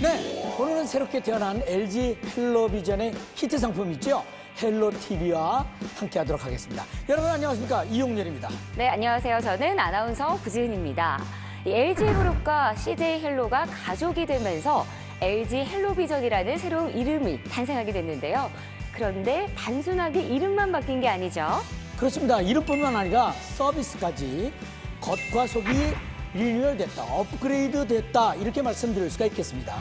네, 오늘은 새롭게 태어난 LG 헬로비전의 히트 상품 있죠? 헬로 TV와 함께하도록 하겠습니다. 여러분 안녕하십니까 이용렬입니다. 네, 안녕하세요. 저는 아나운서 구지은입니다. 이 LG그룹과 CJ 헬로가 가족이 되면서 LG 헬로비전이라는 새로운 이름이 탄생하게 됐는데요. 그런데 단순하게 이름만 바뀐 게 아니죠. 그렇습니다. 이름뿐만 아니라 서비스까지 겉과 속이 리뉴얼됐다, 업그레이드 됐다 이렇게 말씀드릴 수가 있겠습니다.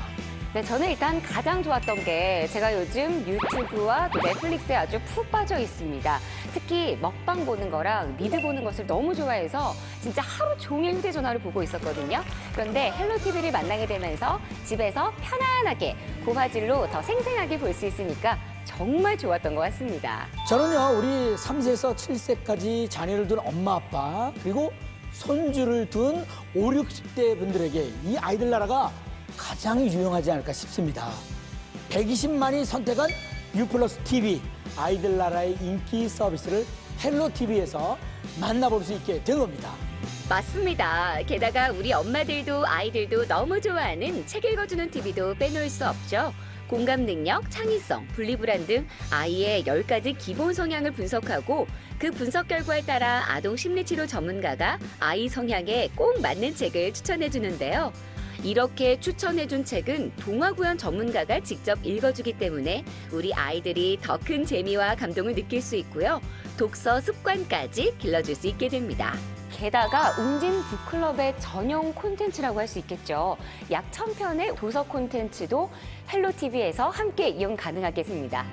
네, 저는 일단 가장 좋았던 게 제가 요즘 유튜브와 또 넷플릭스에 아주 푹 빠져 있습니다. 특히 먹방 보는 거랑 미드 보는 것을 너무 좋아해서 진짜 하루 종일 휴대전화를 보고 있었거든요. 그런데 헬로티비를 만나게 되면서 집에서 편안하게 고화질로 더 생생하게 볼 수 있으니까 정말 좋았던 것 같습니다. 저는요, 우리 3세에서 7세까지 자녀를 둔 엄마, 아빠, 그리고 손주를 둔 5, 60대 분들에게 이 아이들 나라가 가장 유용하지 않을까 싶습니다. 120만이 선택한 유플러스 TV, 아이들 나라의 인기 서비스를 헬로 TV에서 만나볼 수 있게 된 겁니다. 맞습니다. 게다가 우리 엄마들도 아이들도 너무 좋아하는 책 읽어주는 TV도 빼놓을 수 없죠. 공감 능력, 창의성, 분리불안 등 아이의 10가지 기본 성향을 분석하고 그 분석 결과에 따라 아동 심리치료 전문가가 아이 성향에 꼭 맞는 책을 추천해 주는데요. 이렇게 추천해 준 책은 동화구연 전문가가 직접 읽어주기 때문에 우리 아이들이 더 큰 재미와 감동을 느낄 수 있고요. 독서 습관까지 길러줄 수 있게 됩니다. 게다가 웅진 북클럽의 전용 콘텐츠라고 할 수 있겠죠. 약 천편의 도서 콘텐츠도 헬로TV에서 함께 이용 가능하겠습니다.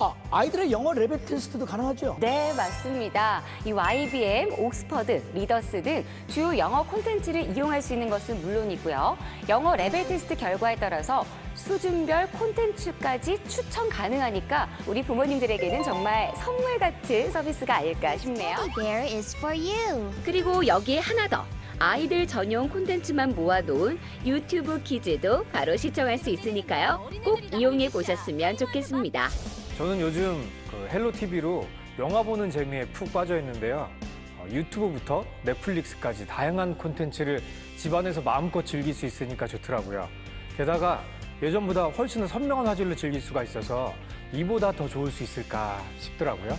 아, 아이들의 영어 레벨 테스트도 가능하죠? 네, 맞습니다. 이 YBM, 옥스퍼드, 리더스 등 주요 영어 콘텐츠를 이용할 수 있는 것은 물론이고요. 영어 레벨 테스트 결과에 따라서 수준별 콘텐츠까지 추천 가능하니까 우리 부모님들에게는 정말 선물 같은 서비스가 아닐까 싶네요. Teddy bear is for you. 그리고 여기에 하나 더. 아이들 전용 콘텐츠만 모아놓은 유튜브 키즈도 바로 시청할 수 있으니까요. 꼭 이용해 보셨으면 좋겠습니다. 저는 요즘 그 헬로 TV로 영화 보는 재미에 푹 빠져 있는데요. 어, 유튜브부터 넷플릭스까지 다양한 콘텐츠를 집안에서 마음껏 즐길 수 있으니까 좋더라고요. 게다가 예전보다 훨씬 더 선명한 화질로 즐길 수가 있어서 이보다 더 좋을 수 있을까 싶더라고요.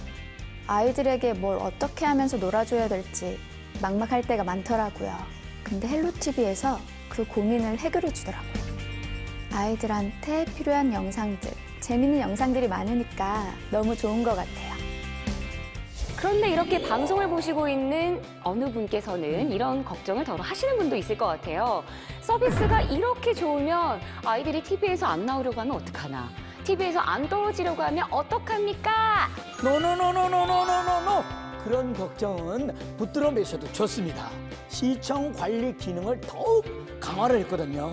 아이들에게 뭘 어떻게 하면서 놀아줘야 될지 막막할 때가 많더라고요. 근데 헬로TV에서 그 고민을 해결해 주더라고요. 아이들한테 필요한 영상들, 재밌는 영상들이 많으니까 너무 좋은 것 같아요. 그런데 이렇게 방송을 보시고 있는 어느 분께서는 이런 걱정을 더 하시는 분도 있을 것 같아요. 서비스가 이렇게 좋으면 아이들이 TV에서 안 나오려고 하면 어떡하나? TV에서 안 떨어지려고 하면 어떡합니까? 노노노노노노노노노 그런 걱정은 붙들어 매셔도 좋습니다. 시청 관리 기능을 더욱 강화를 했거든요.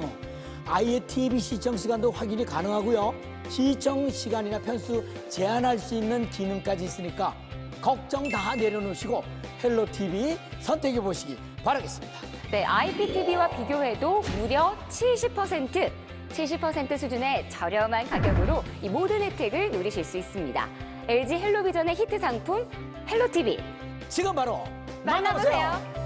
아이의 TV 시청 시간도 확인이 가능하고요. 시청 시간이나 편수 제한할 수 있는 기능까지 있으니까 걱정 다 내려놓으시고 헬로 TV 선택해 보시기 바라겠습니다. 네, IPTV와 비교해도 무려 70%, 70% 수준의 저렴한 가격으로 이 모든 혜택을 누리실 수 있습니다. LG 헬로비전의 히트 상품 헬로TV 지금 바로 만나보세요.